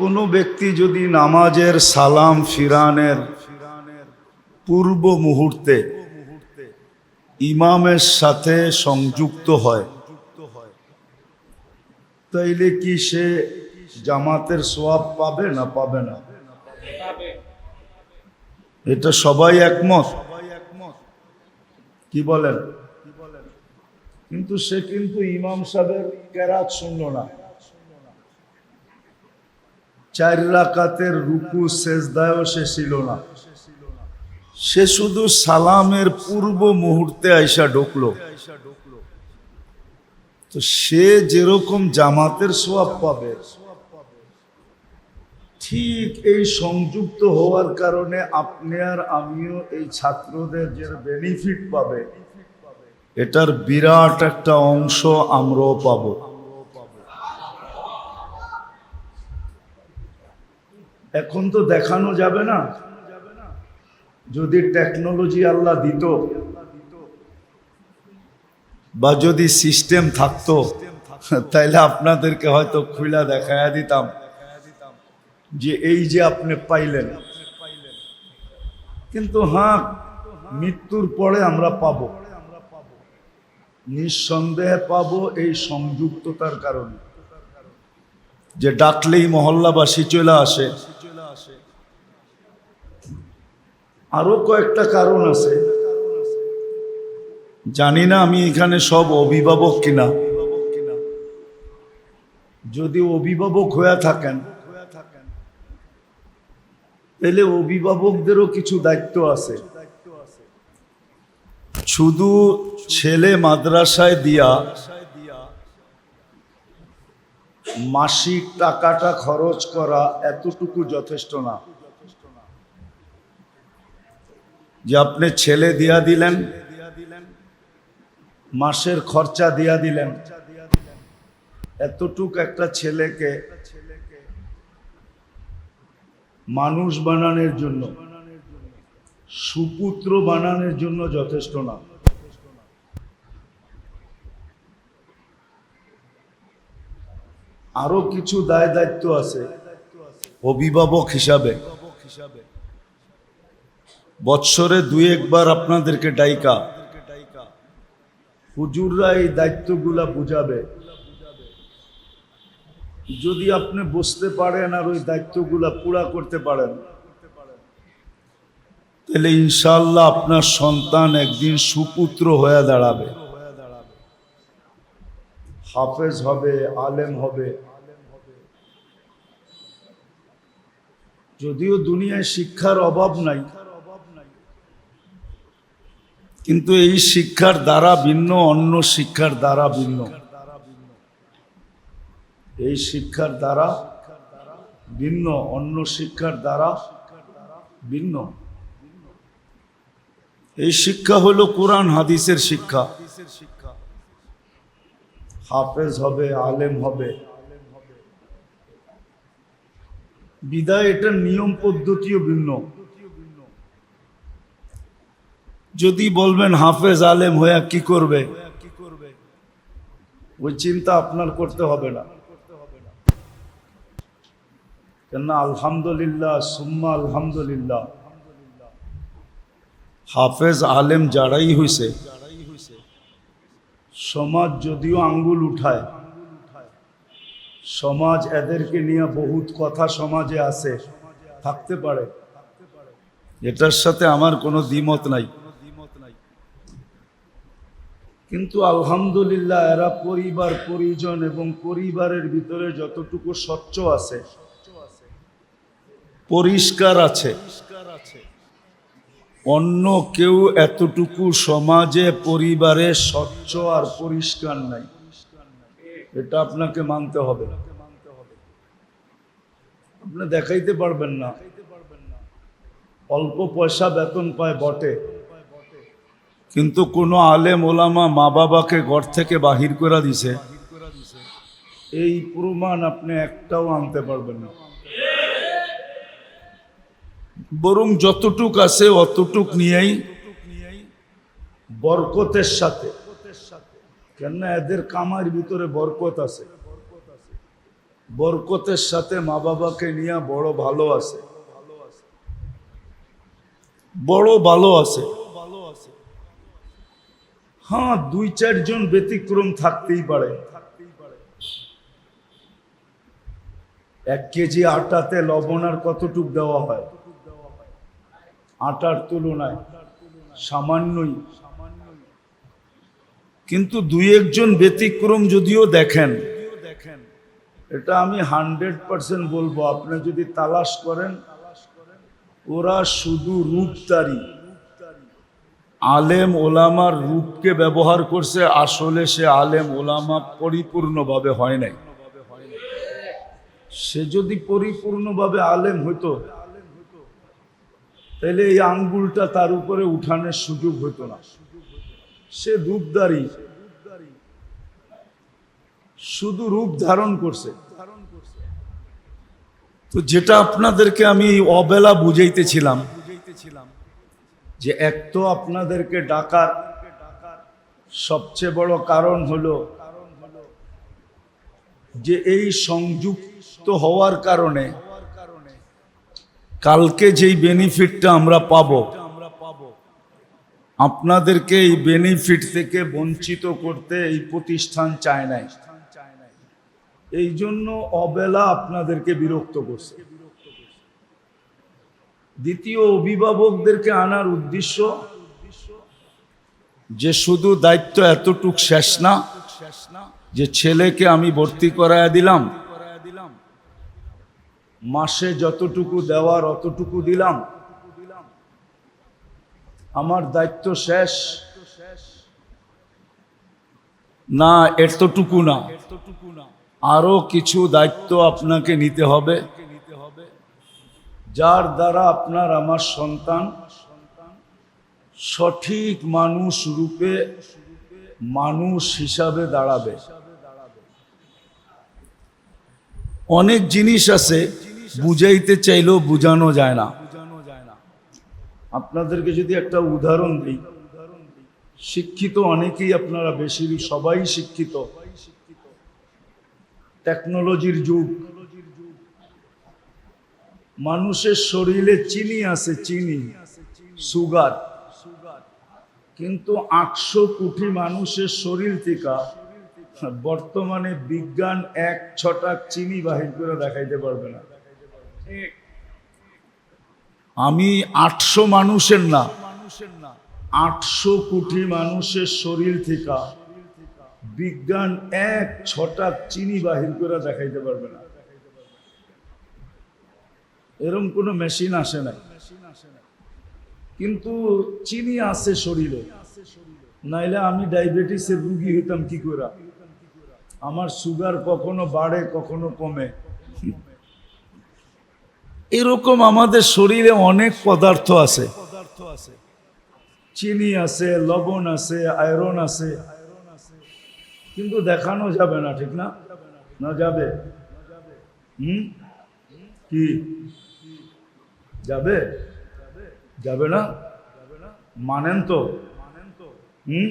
কোনো ব্যক্তি যদি নামাজের সালাম ফিরানের পূর্ব মুহূর্তে ইমামের সাথে সংযুক্ত হয়, তাইলে কি সে জামাতের সোয়াব পাবে না পাবে না? এটা সবাই একমত? কি বলেন? কিন্তু সে কিন্তু ইমাম সাহেবের কেরাত শুনল না। চার রাকাতের রুকু শেষদায়ও সে ছিল না। সে শুধু সালামের পূর্ব মুহূর্তে আইসা ঢুকলো। তো সে যেরকম জামাতের সোয়াব পাবে, ঠিক এই সংযুক্ত হওয়ার কারণে আপনি আর আমিও এই ছাত্রদের যে বেনিফিট পাবে, এটার বিরাট একটা অংশ আমরাও পাব। এখন তো দেখানো যাবে না। যদি টেকনোলজি আল্লাহ দিত, বা যদি সিস্টেম থাকতো, তাইলে আপনাদেরকে হয়তো খুলা দেখায়া দিতাম যে এই যে আপনি পাইলেন। কিন্তু হ্যাঁ মৃত্যুর পরে আমরা পাব। নিঃসন্দেহে পাব এই সংযুক্ততার কারণে। যে ডাকলেই মহল্লাবাসী চলে আসে আরও কয়েকটা কারণ আছে। জানি না আমি এখানে সব অভিভাবক কিনা। যদি অভিভাবক হয়ে থাকেন, তাহলে অভিভাবকদেরও কিছু দায়িত্ব আছে। শুধু ছেলে মাদ্রাসায় দিয়া মাসিক টাকাটা খরচ করা এতটুকু যথেষ্ট না। যে আপনি ছেলে দিয়া দিলেন, মাসের খরচা দিয়া দিলেন। এতটুক একটা ছেলেকে মানুষ বানানোর জন্য, সুপুত্র বানানোর জন্য যথেষ্ট না। আরও কিছু দায় দায়িত্ব আছে, অভিভাবক হিসাবে। বৎসরে দুই একবার আপনাদেরকে ডাইকা। হুজুররা এই দায়িত্বগুলা বুঝাবে। যদি আপনি বসতে পারেন আর ওই দায়িত্বগুলা পুরা করতে পারেন, তাহলে ইনশাল্লাহ আপনার সন্তান একদিন সুপুত্র হয়ে দাঁড়াবে। হাফেজ হবে, আলেম হবে। যদিও দুনিয়ায় শিক্ষার অভাব নাই কিন্তু এই শিক্ষার দ্বারা ভিন্ন, অন্য শিক্ষার দ্বারা ভিন্ন। এই শিক্ষার দ্বারা ভিন্ন, অন্য শিক্ষার দ্বারা ভিন্ন। এই শিক্ষা হলো কোরআন, হাদিসের শিক্ষা। হাফেজ হবে, আলেম হবে। বিদায় এটার নিয়ম পদ্ধতিও ভিন্ন। যদি বলবেন হাফেজ আলেম হইয়া কি করবে? ওই চিন্তা আপনার করতে হবে না। কেননা আলহামদুলিল্লাহ, সুম্মা আলহামদুলিল্লাহ। হাফেজ আলেম যারাই হইছে, সমাজ যদিও আঙ্গুল উঠায়, সমাজ এদেরকে নিয়ে বহুত কথা সমাজে আছে, থাকতে পারে। এটার সাথে আমার কোনো দ্বিমত নাই। কিন্তু আলহামদুলিল্লাহ এরা পরিবার, পরিজন এবং পরিবারের ভিতরে যতটুকু স্বচ্ছ আছে, পরিষ্কার আছে, অন্য কেউ এতটুকু সমাজে, পরিবারে স্বচ্ছ আর পরিষ্কার নাই। এটা আপনাকে মানতে হবে। আপনি দেখাইতে পারবেন না। অল্প পয়সা বেতন পায় বটে। কিন্তু কোনো আলেম ওলামা মা বাবাকে ঘর থেকে বাহির করে দিছে। এই প্রমাণ আপনি একটাও আনতে পারবেন না। বরং যতটুক আছে অতটুক নিয়েই বরকতের সাথে। কেননা এদের কামার ভিতরে বরকত আছে। বরকতের সাথে মা বাবাকে নিয়ে বড় ভালো আছে। বড় ভালো আছে। হ্যাঁ দুই চারজন ব্যতিক্রম থাকতেই পারে। এক কেজি আটাতে লবণ আর কতটুক দেওয়া হয়? আটার তুলনায় সামান্যই। কিন্তু দুই একজন ব্যতিক্রম যদিও দেখেন, এটা আমি হান্ড্রেড পার্সেন্ট বলব, আপনি যদি তালাশ করেন, ওরা শুধু রূপতারি আলেম ওলামার রূপকে ব্যবহার করছে, আসলে সে আলেম ওলামা পরিপূর্ণভাবে হয় নাই। সে যদি পরিপূর্ণভাবে আলেম হইতো, তাহলে এই আঙ্গুলটা তার উপরে উঠানের সুযোগ হতো না। সে রূপদারি শুধু রূপ ধারণ করছে। তো যেটা আপনাদেরকে আমি অবেলা বুঝাইতেছিলাম যে এক তো আপনাদেরকে ডাকার সবচেয়ে বড় কারণ হলো যে এই সংযুক্ত হওয়ার কারণে কালকে যেই বেনিফিটটা আমরা পাবো, আপনাদেরকে এই বেনিফিট থেকে বঞ্চিত করতে এই প্রতিষ্ঠান চায় নাই। এই জন্য অবেলা আপনাদেরকে বিরক্ত করছে। দ্বিতীয় অভিভাবকদেরকে আনার উদ্দেশ্য যে শুধু দায়িত্ব এতটুক শেষ না, যে ছেলেকে আমি ভর্তি করায় দিলাম। মাসে যতটুকু দেওয়ার অতটুকু দিলাম। আমার দায়িত্ব শেষ। না, এতটুকু না। আরও কিছু দায়িত্ব আপনাকে নিতে হবে। যার দ্বারা আপনার, আমার সন্তান সঠিক মানুষ রূপে মানুষ হিসাবে দাঁড়াবে। অনেক জিনিস আছে, বুঝাইতে চাইলেও বুঝানো যায় না। আপনাদেরকে যদি একটা উদাহরণ দিই, শিক্ষিত অনেকেই আপনারা বেশি সবাই শিক্ষিত। টেকনোলজির যুগ মানুষের শরীরে চিনি আছে, চিনি, সুগার। কিন্তু আটশো কোটি মানুষের শরীর থেকে বর্তমানে বিজ্ঞান এক ছটা চিনি বাহির করে দেখাইতে পারবে না। আমি আটশো মানুষের না, আটশো কোটি মানুষের শরীর থেকে বিজ্ঞান এক ছটা চিনি বাহির করে দেখাইতে পারবে না। এরম কোনো মেশিন আসে নাই। কিন্তু চিনি আছে শরীরে। নাইলে আমি ডায়াবেটিসের রুগী হইতাম কি করে আমার সুগার কখনো বাড়ে, কখনো কমে। এরকম আমাদের শরীরে অনেক পদার্থ আছে। চিনি আছে, লবণ আছে, আয়রন আছে। কিন্তু দেখানো যাবে না, ঠিক না? না যাবে? হুম? কি? যাবে? যাবে না? মানেন তো। হুম?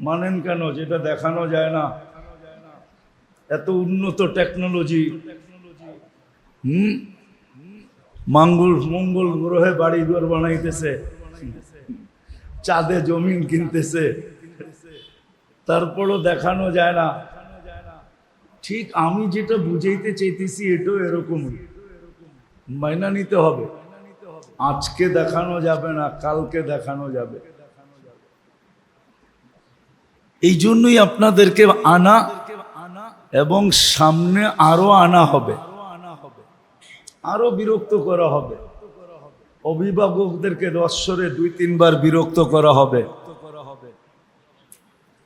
মানেন কেন? যেটা দেখানো যায় না। এত উন্নত টেকনোলজি। হুম? মঙ্গল মঙ্গল গ্রহে বাড়ি ঘর বানাইতেছে। চাঁদে জমিন কিনতেছে। তারপরও দেখানো যায় না। ঠিক আমি যেটা বুঝাইতে চাইতেছি এটাও এরকমই। মাইনা নিতে হবে। আজকে দেখানো যাবে না, কালকে দেখানো যাবে। এই জন্যই আপনাদেরকে আনা এবং সামনে আরও আনা হবে। আরও বিরক্ত করা হবে। অভিভাবকদেরকে বৎসরে দুই, তিনবার বিরক্ত করা হবে।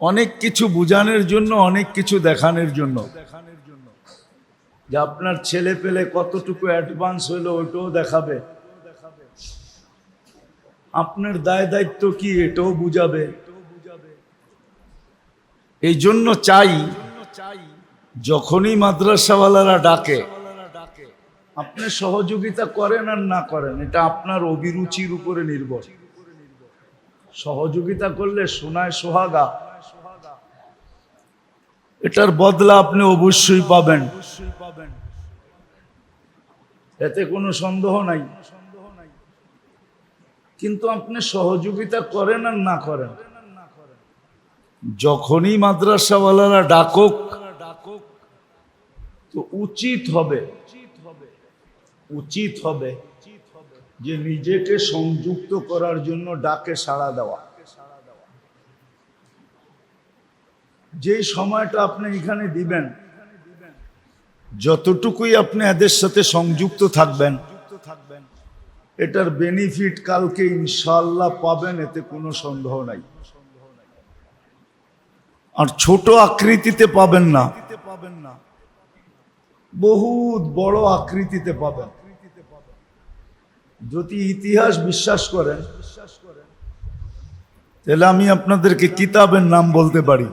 অনেক কিছু বুঝানোর জন্য, অনেক কিছু দেখানোর জন্য। যে আপনার ছেলে পেলে কতটুকু অ্যাডভান্স হইল ওইটাও দেখাবে। আপনার দায় দায়িত্ব কি? এটাও বুঝাবে। এই জন্য চাই, যখনই মাদ্রাসাওয়ালারা ডাকে, আপনি সহযোগিতা করেন আর না করেন, এটা আপনার অভিরুচির উপরে নির্ভর। সহযোগিতা করলে সোনায় সোহাগা। এটার বদলা আপনি অবশ্যই পাবেন। এতে কোনো সন্দেহ নাই। কিন্তু আপনি সহযোগিতা করেন আর না করেন। যখনই মাদ্রাসাওয়ালারা ডাকুক তো উচিত হবে উচিত হবে যে নিজেকে সংযুক্ত করার জন্য ডাকে সাড়া দেওয়া। যে সময়টা আপনি এখানে দিবেন যতটুকুই আপনি এদের সাথে সংযুক্ত থাকবেন এটার বেনিফিট কালকে ইনশাল্লাহ পাবেন, এতে কোনো সন্দেহ নাই। আর ছোট আকৃতিতে পাবেন না। বহুত বড় আকৃতিতে পাবেন। যদি ইতিহাস বিশ্বাস করেন, তাহলে আমি আপনাদেরকে কিতাবের নাম বলতে পারি।